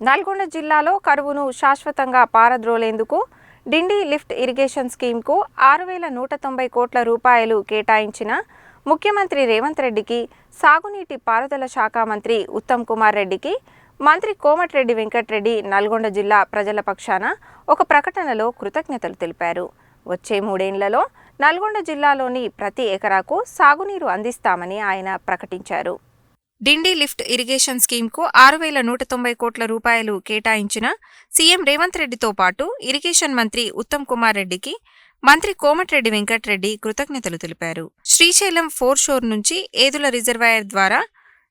నల్గొండ జిల్లాలో కరువును శాశ్వతంగా పారద్రోలేందుకు డిండి లిఫ్ట్ ఇరిగేషన్ స్కీమ్కు ఆరు వేల నూట తొంభై కోట్ల రూపాయలు కేటాయించిన ముఖ్యమంత్రి రేవంత్ రెడ్డికి సాగునీటి పారుదల శాఖ మంత్రి ఉత్తమ్ కుమార్ రెడ్డికి మంత్రి కోమటిరెడ్డి వెంకటరెడ్డి నల్గొండ జిల్లా ప్రజల పక్షాన ఒక ప్రకటనలో కృతజ్ఞతలు తెలిపారు. వచ్చే మూడేండ్లలో నల్గొండ జిల్లాలోని ప్రతి ఎకరాకు సాగునీరు అందిస్తామని ఆయన ప్రకటించారు. డిండి లిఫ్ట్ ఇరిగేషన్ స్కీమ్కు ఆరు వేల నూట తొంభై కోట్ల రూపాయలు కేటాయించిన సీఎం రేవంత్ రెడ్డితో పాటు ఇరిగేషన్ మంత్రి ఉత్తమ్ కుమార్ రెడ్డికి మంత్రి కోమటిరెడ్డి వెంకటరెడ్డి కృతజ్ఞతలు తెలిపారు. శ్రీశైలం ఫోర్ షోర్ నుంచి ఏదుల రిజర్వాయర్ ద్వారా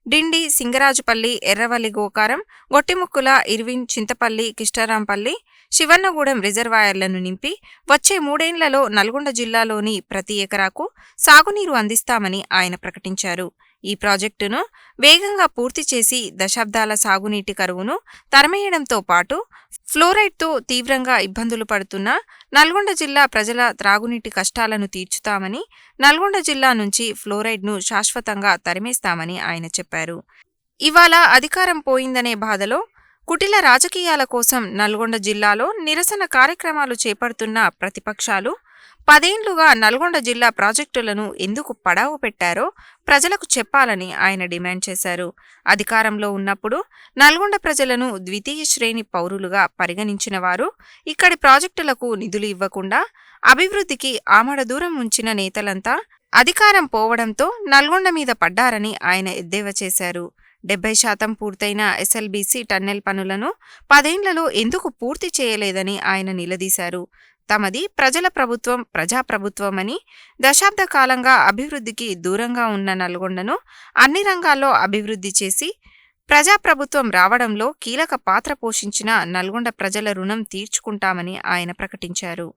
డిండి సింగరాజుపల్లి ఎర్రవల్లి గోకారం గొట్టిముక్కుల ఇర్విన్ చింతపల్లి కిష్టారాంపల్లి శివన్నగూడెం రిజర్వాయర్లను నింపి వచ్చే మూడేండ్లలో నల్గొండ జిల్లాలోని ప్రతి ఎకరాకు సాగునీరు అందిస్తామని ఆయన ప్రకటించారు. ఈ ప్రాజెక్టును వేగంగా పూర్తి చేసి దశాబ్దాల సాగునీటి కరువును తరమేయడంతో పాటు ఫ్లోరైడ్తో తీవ్రంగా ఇబ్బందులు పడుతున్న నల్గొండ జిల్లా ప్రజల త్రాగునీటి కష్టాలను తీర్చుతామని నల్గొండ జిల్లా నుంచి ఫ్లోరైడ్ను శాశ్వతంగా తరిమేస్తామని ఆయన చెప్పారు. ఇవాళ అధికారం పోయిందనే బాధలో కుటిల రాజకీయాల కోసం నల్గొండ జిల్లాలో నిరసన కార్యక్రమాలు చేపడుతున్న ప్రతిపక్షాలు పదేండ్లుగా నల్గొండ జిల్లా ప్రాజెక్టులను ఎందుకు పడావు పెట్టారో ప్రజలకు చెప్పాలని ఆయన డిమాండ్ చేశారు. అధికారంలో ఉన్నప్పుడు నల్గొండ ప్రజలను ద్వితీయ శ్రేణి పౌరులుగా పరిగణించిన వారు ఇక్కడి ప్రాజెక్టులకు నిధులు ఇవ్వకుండా అభివృద్ధికి ఆమడ దూరం ఉంచిన నేతలంతా అధికారం పోవడంతో నల్గొండ మీద పడ్డారని ఆయన ఎద్దేవా చేశారు. డెబ్బై శాతం పూర్తయిన ఎస్ఎల్బీసీ టన్నెల్ పనులను పదేండ్లలో ఎందుకు పూర్తి చేయలేదని ఆయన నిలదీశారు. తమది ప్రజల ప్రభుత్వం ప్రజాప్రభుత్వమని దశాబ్ద కాలంగా అభివృద్ధికి దూరంగా ఉన్న నల్గొండను అన్ని రంగాల్లో అభివృద్ధి చేసి ప్రజాప్రభుత్వం రావడంలో కీలక పాత్ర పోషించిన నల్గొండ ప్రజల రుణం తీర్చుకుంటామని ఆయన ప్రకటించారు.